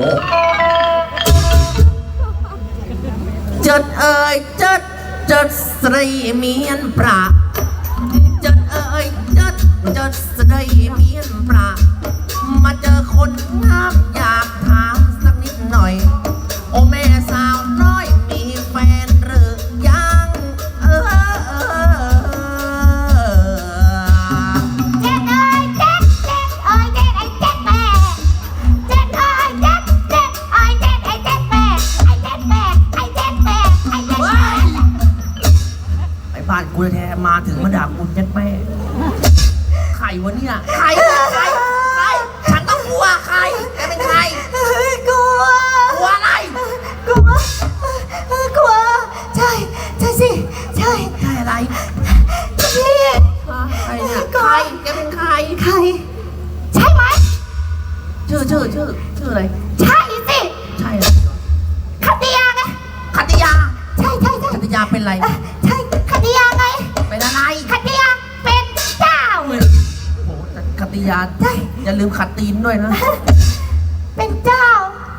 จดเอ่ยจดจดสตรีเมียนปราจดเอ่ยจดจดสตรีเมียนปรามาเจอคนงามอยากถามสักนิ แต่คัตยาใช่อย่าลืมขัดตีนด้วยนะ เป็นเจ้า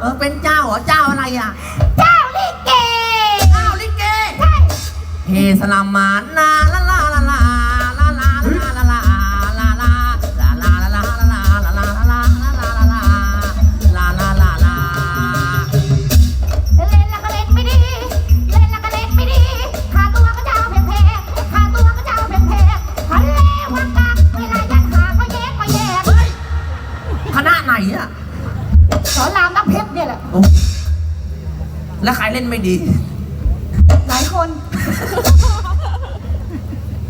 เออ เป็นเจ้าเหรอ เจ้าอะไรอะ เจ้าลิเก เจ้าลิเก ใช่ เฮสลามานาลาลา ล้วใครเล่นไม่ดี หลายคน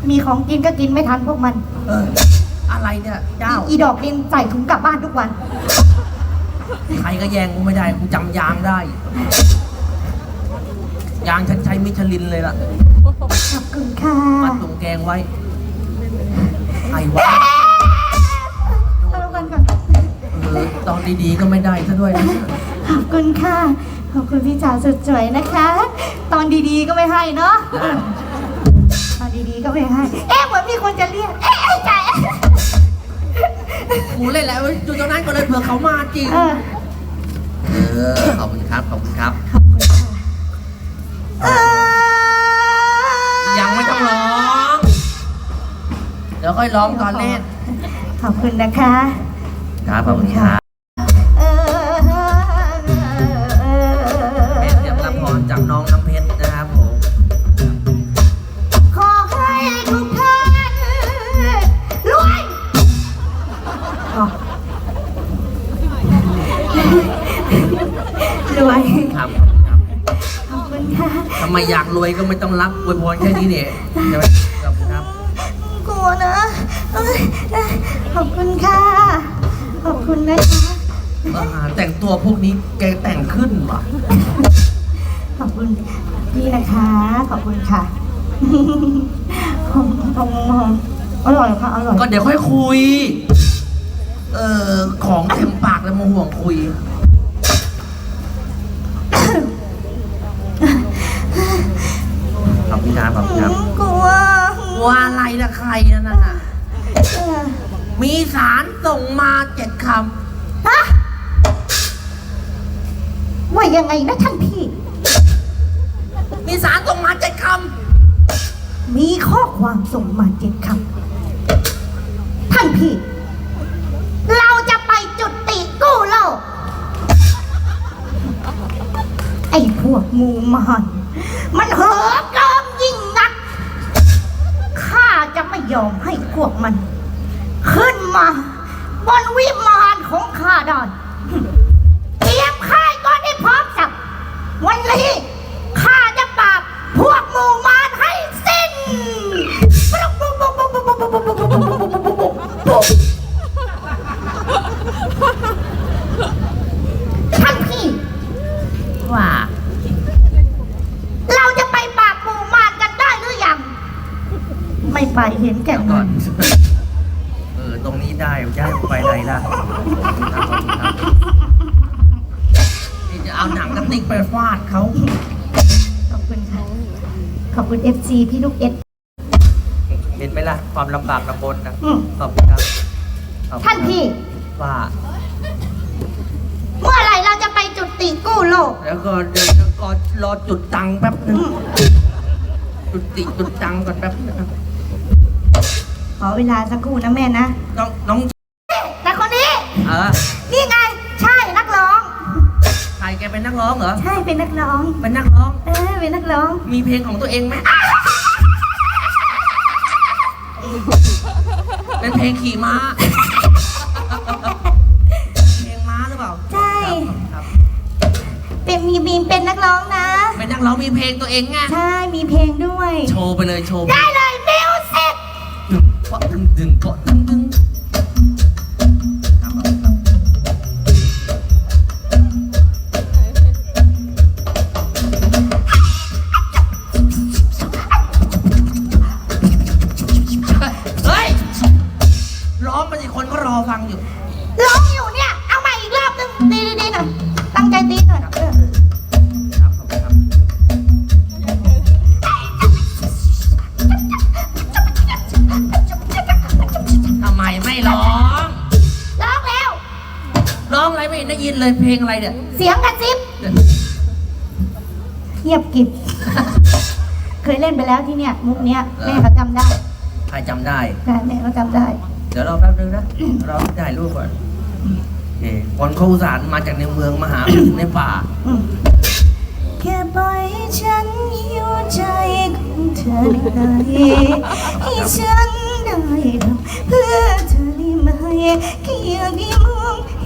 มีของกินก็กินไม่ทันพวกมัน เออ อะไรเนี่ยเจ้า อีดอกดินใส่ถุงกลับบ้านทุกวัน ใครก็แย่งกูไม่ได้ กูจำยางได้ ยางฉันใช้มิชลินเลยล่ะ ขอบคุณค่ะมัดถุงแกงไว้ ไอ้วะเอาลงกันก่อนเออตอนดีๆก็ไม่ได้ซะด้วยนะ ขอบคุณค่ะ ขอบคุณพี่จ๋าสุดสวยนะคะ ตอนดีๆก็ไม่ให้เนาะตอนดีๆก็ไม่ให้ เอ๊ะเหมือนมีคนจะเรียก เอ๊ะไอ้จ๋ากูเล่นแล้วอยู่ตรงนั้นก็เลยเผื่อเขามาจริง เออเออ ขอบคุณครับ ขอบคุณครับ ขอบคุณค่ะเออยังไม่ต้องร้อง เดี๋ยวค่อยร้องตอนเล่น ขอบคุณนะคะ ครับ ขอบคุณครับ ทำไมอยากรวยก็ไม่ต้องรับอวยพรแค่นี้เนี่ยใช่ไหมขอบคุณครับ กลัวนะเอ้ยขอบคุณค่ะ ขอบคุณนะคะอ่าแต่งตัวพวกนี้แกแต่งขึ้นว่ะ ขอบคุณพี่นะคะ ขอบคุณค่ะหอมหอมหอมอร่อยค่ะ อร่อย ก็เดี๋ยวค่อยคุย เอ่อของเต็มปากแล้วมาห่วงคุย ขอบคุณครับขอบคุณครับกลัวว่าอะไรละใครนั่นน่ะเออมีสารส่งมาเจ็ดคฮะว่ายังไงนะท่านพี่ำ มีสารส่งมาเจ็ดคมีข้อความส่งมาเจ็ดคำท่านพี่ เราจะไปจุติกู้โลก ไอ้พวกมูมานมั ยอมให้พวกมัน ขึ้นมา บนวิมานของข้าได้ ไม่ไปเห็นแก่เดี๋ยวเงิก่อนน เออตรงนี้ได้จะให้ไปไหนล่ะนี่จะเอาหนังกระติกไปฟาดเขาขอบคุณค่ะ ขอบคุณ FC พี่ลูกเอสเห็นไหมล่ะ ความลำบากลำบนนะอืม ขอบคุณครับขอบคุณครับท่านพี่ ว่าเมื่อไหร่เราจะไปโลก แล้วก็เดี๋ยวจะรอรอจุดตังค์แป๊บนึงอืมจุดติจุดตังค์ก่อนแป๊บนึง ขอเวลาสักครู่นะแม่นะ น้องน้องแต่คนนี้ เออนี่ไง ใช่นักร้อง ใครแกเป็นนักร้องเหรอ ใช่เป็นนักร้อง เป็นนักร้อง เออเป็นนักร้อง มีเพลงของตัวเองไหมเป็นเพลงขี่ม้า เพลงม้าหรือเปล่า ใช่ ครับ เป็นมีบีมเป็นนักร้องนะ เป็นนักร้องมีเพลงตัวเองไง ใช่ มีเพลงด้วย โชว์ไปเลยโชว์ ได้เลยมิวสิกดึง เปาะดึงดึงเปาะดึ ยินเลยเพลงอะไรเนี่ย เสียงกระซิบเงียบกริบเคยเล่นไปแล้วที่เนี่ยมุกเนี้ยแม่เขาจำได้ใครจำได้แต่แม่เขาจำได้ เดี๋ยวรอแป๊บนึงนะรอให้ถ่ายรูปก่อนโอเคคนเขาอุตสารมาจากในเมืองมาหาในป่าอืมแค่ปล่อยให้ฉันอยู่ใจของเธอได้ให้ฉันได้ทำเพื่อเธอได้ไหมแค่อยากให้มองเ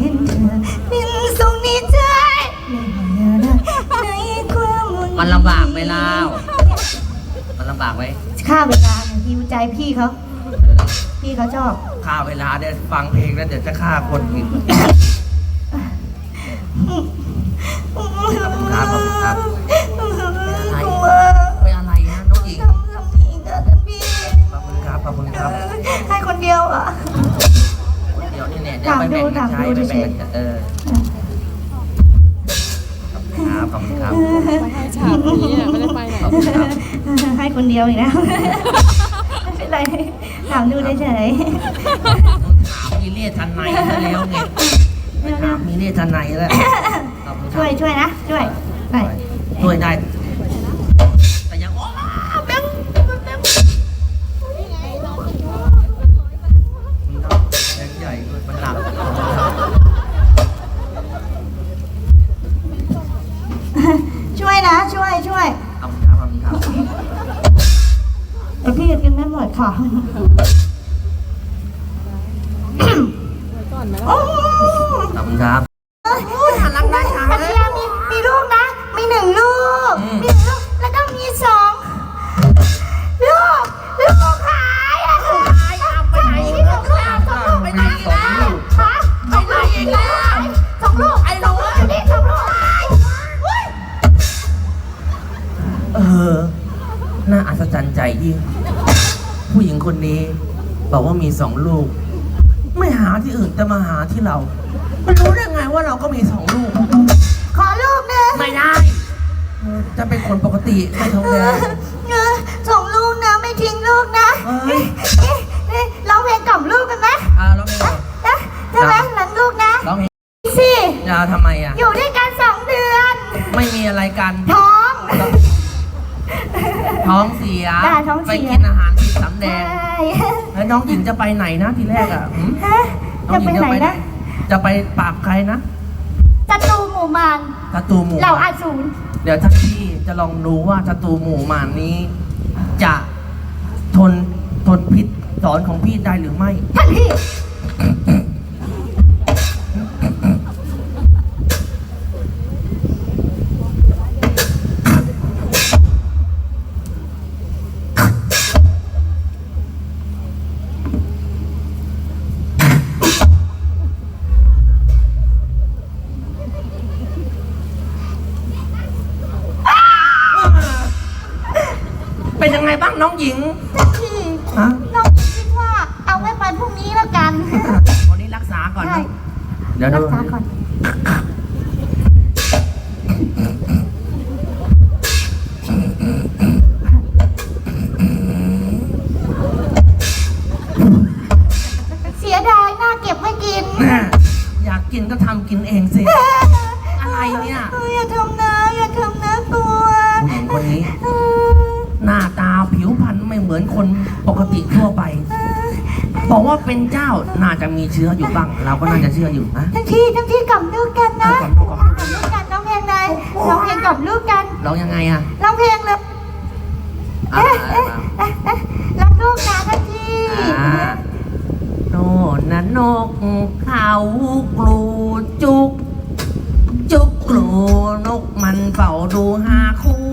ห็นเธอเป็นทรงในใจไม่อยากได้ในความวุ่มันลำบากไหมล่ะมันลำบากไหมค่าเวลาเนี่ยฮิวใจพี่เขาเออพี่เขาชอบฆ่าเวลาเดี๋ยวฟังเพลงแล้วเดี๋ยวจะฆ่าคนอีก เดี๋ยวนี่เนี่ยเดี๋ยวไปแบ่งกันใช้ไปแบ่งกันเออขอบคุณครับขอบคุณครับไปให้ฉากนี้อะไม่ได้ไปไหนขอบคุณครับให้คนเดียวอีกนะไม่เป็นไรถามดูเฉยถามมีเลียทันในซะแล้วไงไปถามมีเลียทันในแล้วขอบคุณๆคช่วยรับช่วยนะช่วยไปช่วยได้ หันหลังได้ค่ะพัทยามีมีลูกนะ มีหนึ่งลูกอืม มีหนึ่งลูก แล้วก็มีสองลูก ลูกหายอะหายเอาไปไหนอีกแล้วสองลูกไปไหนอีกแล้ว ฮะไปไหนอีกแล้วสองลูกไอ้ลูกนี่สองลูกหายเฮ้ยเออ น่าอัศจรรย์ใจยิ่ง ผู้หญิงคนนี้บอกว่ามีสองลูก ไม่หาที่อื่นจะมาหาที่เรา มันรู้ได้ไงว่าเราก็มีสองลูก ขอลูกหนึงไม่ได้เออจะเป็นคนปกติไม่ท้องแดงเออส่งลูกนะไม่ทิ้งลูกนะเฮ้ยเอ๊ะเอ๊ะร้องเพลงกล่อมลูกกันไหมอ่าเราไม่เอานะใช่ไหมหลังลูกนะร้องเองสิอ่าทำไมอะ อยู่ด้วยกันสองเดือนไม่มีอะไรกัน ท้อง ท้องเสีย ได้ท้องเสีย ไปกินอาหาร ผิดสำแดใช่งแล้วน้องหญิงจะไปไหนนะทีแรกอะหืมฮะน้องจะหญิไปงไหนนะ จะไปปราบใครนะจัตูหมู่มานศัตรูหมู่เหล่าอาสูรเดี๋ยวท่านพี่จะลองดูว่าศัตรูหมู่หมานนี้ จะทนทนพิษสอนของพี่ได้หรือไม่ ท่านพี่ เป็นยังไงบ้างน้องหญิง พี่ฮะ น้องคิดว่าเอาไว้ไปพรุ่งนี้แล้วกันวันนี้รักษาก่อนนะเดี๋ยวรักษาก่อน เสียดายหน้าเก็บไม่กินอยากกินก็ทำกินเองสิ อะไรเนี่ยอย่าทำนะ อย่าทำนะกลัวผู้คนนี้ หน้าตาผิวพรรณไม่เหมือนคนปกติทั่วไป บอกว่าเป็นเจ้าน่าจะมีเชื้ออยู่บ้าง เราก็น่าจะเชื่ออยู่นะทั้งที่ทั้งที่กลับลูกกันนะกลับลูกกันร้องเพลงไลยร้องเพลงกลับลูกกันร้องยังไงอะร้องเพลงเลยเอ๊ะเอ๊ะเอ๊ะรักลูกนะทั้งที่โน่นนะนกเขากลูจุก จุกกลูนกมันเฝ้าดูหาคู่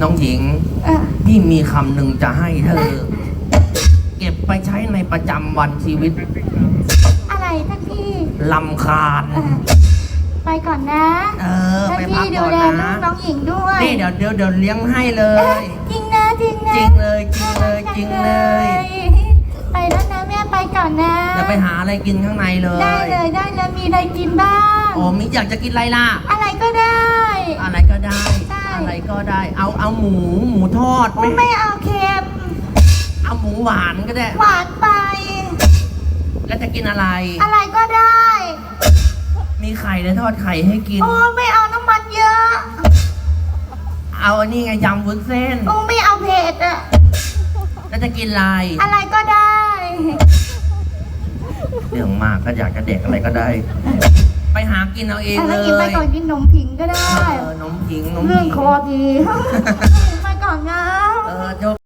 น้องหญิง เอ่อพี่มีคำหนึ่งจะให้เธอ เก็บไปใช้ในประจำวันชีวิตอะไรท่านพี่ ลำคาญ เอ่อไปก่อนนะเออ ท่านไปพักพี่ดูก่อนแลนะลูกน้องหญิงด้วยนี่เดี๋ยวเดี๋ยวเดี๋ยวเลี้ยงให้เลเอ๊ะยจริงนะจริงนะจริงเลยจริงเลยจริงเลยไปแล้วนะแม่ไปก่อนนะเดี๋ยวไปหาอะไรกินข้างในเลได้ยเลยได้เลยมีอะไรกินบ้าง โอ้มิอยากจะกินอะไรล่ะ อะไรก็ได้ อะไรก็ได้ ใช่ อะไรก็ได้ เอาเอาหมูหมูทอดไหมไม่เอาเค็มเอาหมูหวานก็ได้ หวานไป แล้วจะกินอะไร อะไรก็ได้ มีไข่แล้วทอดไข่ให้กิน โอ้ไม่เอาน้ำมันเยอะ เอาอันนี้ไงยำวุ้นเส้น โอ้ไม่เอาเผ็ดอะแล้วจะกินอะไร อะไรก็ได้ เรื่องมากก็อยากจะเด็กอะไรก็ได้ ไปหากินเอาเองอะไรเลกินไปยก่อนกินขนมผิงก็ได้ เออนมผิงนมเรื่องผิงคอดี ไปก่อนนะ เออโชค